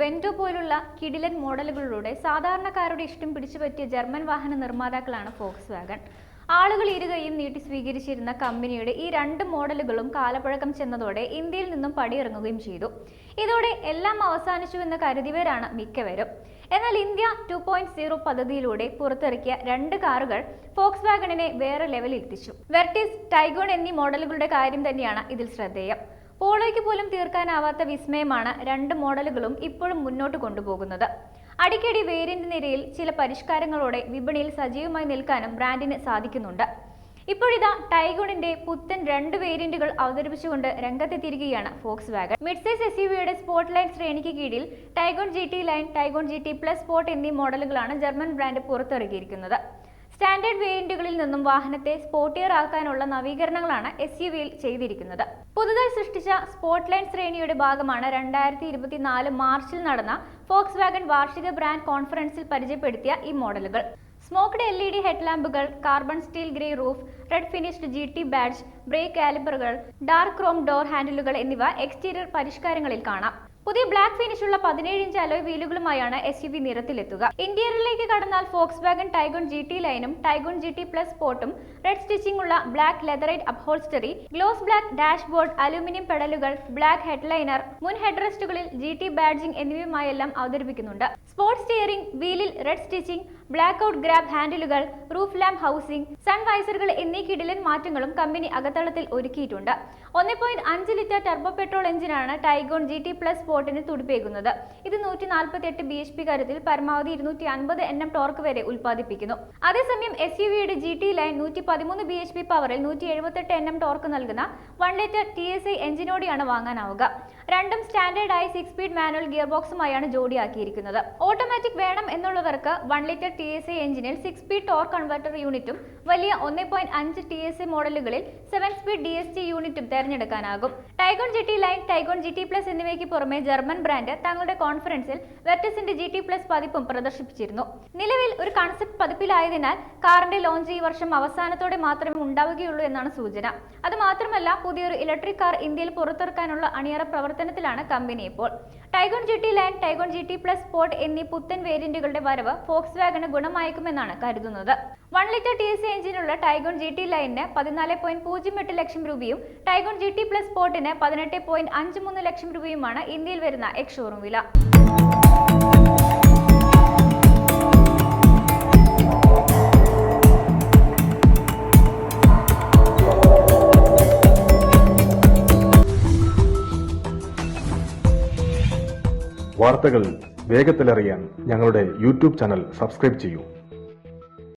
Vento പോലുള്ള കിടിലൻ മോഡലുകളിലൂടെ സാധാരണക്കാരുടെ ഇഷ്ടം പിടിച്ചുപറ്റിയ ജർമ്മൻ വാഹന നിർമ്മാതാക്കളാണ് ഫോക്സ് വാഗൺ ആളുകൾ ഇരുകയും നീട്ടി സ്വീകരിച്ചിരുന്ന കമ്പനിയുടെ ഈ രണ്ട് മോഡലുകളും കാലപ്പഴക്കം ചെന്നതോടെ ഇന്ത്യയിൽ നിന്നും പടിയിറങ്ങുകയും ചെയ്തു. ഇതോടെ എല്ലാം അവസാനിച്ചു അവസാനിച്ചുവെന്ന് കരുതിയവരാണ് മിക്കവരും. എന്നാൽ ഇന്ത്യ ടു പോയിന്റ് സീറോ പദ്ധതിയിലൂടെ പുറത്തിറക്കിയ രണ്ട് കാറുകൾ ഫോക്സ് വാഗണിനെ വേറെ ലെവലിൽ എത്തിച്ചു. വെർട്ടിസ് ടൈഗോൺ എന്നീ മോഡലുകളുടെ കാര്യം തന്നെയാണ് ഇതിൽ ശ്രദ്ധേയം. പോളോയ്ക്ക് പോലും തീർക്കാനാവാത്ത വിസ്മയമാണ് രണ്ട് മോഡലുകളും ഇപ്പോഴും മുന്നോട്ട് കൊണ്ടുപോകുന്നത്. അടിക്കടി വേരിയന്റ് നിരയിൽ ചില പരിഷ്കാരങ്ങളോടെ വിപണിയിൽ സജീവമായി നിൽക്കാനും ബ്രാൻഡിന് സാധിക്കുന്നുണ്ട്. ഇപ്പോഴിതാ ടൈഗോണിന്റെ പുത്തൻ രണ്ട് വേരിയന്റുകൾ അവതരിപ്പിച്ചുകൊണ്ട് രംഗത്തെത്തിയിരിക്കുകയാണ് Volkswagen midsize S U വിയുടെ സ്പോർട്ട് ലൈൻ ശ്രേണിക്ക് കീഴിൽ Taigun G T line Taigun G T plus sport എന്നീ മോഡലുകളാണ് ജർമ്മൻ ബ്രാൻഡ് പുറത്തിറക്കിയിരിക്കുന്നത്. സ്റ്റാൻഡേർഡ് വേരിയന്റുകളിൽ നിന്നും വാഹനത്തെ സ്പോർട്ടിയർ ആക്കാനുള്ള നവീകരണങ്ങളാണ് എസ് യു വിയിൽ ചെയ്തിരിക്കുന്നത്. പുതുതായി സൃഷ്ടിച്ച സ്പോർട്ട് ലൈൻ ശ്രേണിയുടെ ഭാഗമാണ് രണ്ടായിരത്തി ഇരുപത്തിനാല് മാർച്ചിൽ നടന്ന ഫോക്സ് വാഗൺ വാർഷിക ബ്രാൻഡ് കോൺഫറൻസിൽ പരിചയപ്പെടുത്തിയ ഈ മോഡലുകൾ. Smoked L E D ഹെഡ്ലാമ്പുകൾ carbon steel grey roof red finished G T badge brake കാലിബറുകൾ dark chrome door ഹാൻഡിലുകൾ എന്നിവ എക്സ്റ്റീരിയർ പരിഷ്കാരങ്ങളിൽ കാണാം. പുതിയ ബ്ലാക്ക് ഫിനിഷ് ഉള്ള പതിനേഴ് ഇഞ്ച് അലോയ് വീലുകളുമായാണ് എസ് യു വി നിരത്തിലെത്തുക. ഇന്റീരിയറിലേക്ക് കടന്നാൽ Volkswagen Taigun G T ലൈനും ടൈഗോൺ ജി ടി പ്ലസ് സ്പോർട്ടും റെഡ് സ്റ്റിച്ചിംഗ് ഉള്ള black leatherette upholstery gloss black dashboard aluminium പെഡലുകൾ black headliner മുൻ ഹെഡ്റെസ്റ്റുകളിൽ ജി ടി ബാഡ്ജിംഗ് എന്നിവയുമായെല്ലാം അവതരിപ്പിക്കുന്നുണ്ട്. Sports steering വീലിൽ red stitching black out grab ഹാൻഡിലുകൾ റൂഫ് ലാമ്പ് ഹൗസിംഗ് സൺ വൈസറുകൾ എന്നീ കിടിലൻ മാറ്റങ്ങളും കമ്പനി അകത്തളത്തിൽ ഒരുക്കിയിട്ടുണ്ട്. ഒന്ന് പോയിന്റ് അഞ്ച് ലിറ്റർ ടർബോ പെട്രോൾ എഞ്ചിനാണ് ടൈഗോൺ ജി ടി പ്ലസ് സ്പോർട്ടിന് തുടിപ്പേകുന്നത്. ഇത് നൂറ്റി നാൽപ്പത്തി എട്ട് ബി എച്ച് പി കരുത്തിൽ പരമാവധി ഇരുന്നൂറ്റി അൻപത് എൻ എം ടോർക്ക് വരെ ഉൽപ്പാദിപ്പിക്കുന്നു. അതേസമയം എസ് യു വിയുടെ ജി ടി ലൈൻ നൂറ്റി പതിമൂന്ന് ബി എച്ച് പി പവറിൽ നൂറ്റി എഴുപത്തെട്ട് എൻ എം ടോർക്ക് നൽകുന്ന one litre T S I എഞ്ചിനോടെയാണ് വാങ്ങാനാവുക. രണ്ടും സ്റ്റാൻഡേർഡായി സിക്സ് സ്പീഡ് മാനുവൽ ഗിയർ ബോക്സുമായാണ് ജോഡിയാക്കിയിരിക്കുന്നത്. ഓട്ടോമാറ്റിക് വേണം എന്നുള്ളവർക്ക് one litre T S A എഞ്ചിനിൽ സിക്സ് സ്പീഡ് ടോർ കൺവെർട്ടർ യൂണിറ്റും വലിയ ഒന്ന് പോയിന്റ് അഞ്ച് ടി എസ് എ മോഡലുകളിൽ seven speed D S T യൂണിറ്റും തിരഞ്ഞെടുക്കാനാകും. Taigun G T line Taigun G T plus എന്നിവയ്ക്ക് പുറമെ ജർമ്മൻ ബ്രാൻഡ് തങ്ങളുടെ കോൺഫറൻസിൽ വെർട്ടിസിന്റെ ജി ടി പ്ലസ് പതിപ്പും പ്രദർശിപ്പിച്ചിരുന്നു. നിലവിൽ ഒരു കൺസെപ്റ്റ് പതിപ്പിലായതിനാൽ കാറിന്റെ ലോഞ്ച് ഈ വർഷം അവസാനത്തോടെ മാത്രമേ ഉണ്ടാവുകയുള്ളൂ എന്നാണ് സൂചന. അത് മാത്രമല്ല പുതിയൊരു ഇലക്ട്രിക് കാർ ഇന്ത്യയിൽ പുറത്തിറക്കാനുള്ള അണിയറ പ്രവർത്തനത്തിലാണ് കമ്പനി ഇപ്പോൾ. Taigun G T line Taigun G T plus sport എന്നീ പുത്തൻ വേരിയന്റുകളുടെ വരവ് ഫോക്സ് വാഗന് ഗുണമായേക്കുമെന്നാണ് കരുതുന്നത്. വൺ ലിറ്റർ ടി എസ് എഞ്ചിനുള്ള ടൈഗോൺ ജി ടി ലൈനിന് പതിനാല് പോയിന്റ് പൂജ്യം എട്ട് ലക്ഷം രൂപയും ടൈഗോൺ ജി ടി പ്ലസ് പതിനെട്ട് പോയിന്റ് അഞ്ച് മൂന്ന് ലക്ഷം രൂപയുമാണ് ഇന്ത്യയിൽ വരുന്ന എക്സ് ഷോറൂം വില. വാർത്തകൾ വേഗത്തിലറിയാൻ ഞങ്ങളുടെ യൂട്യൂബ് ചാനൽ സബ്സ്ക്രൈബ് ചെയ്യൂ.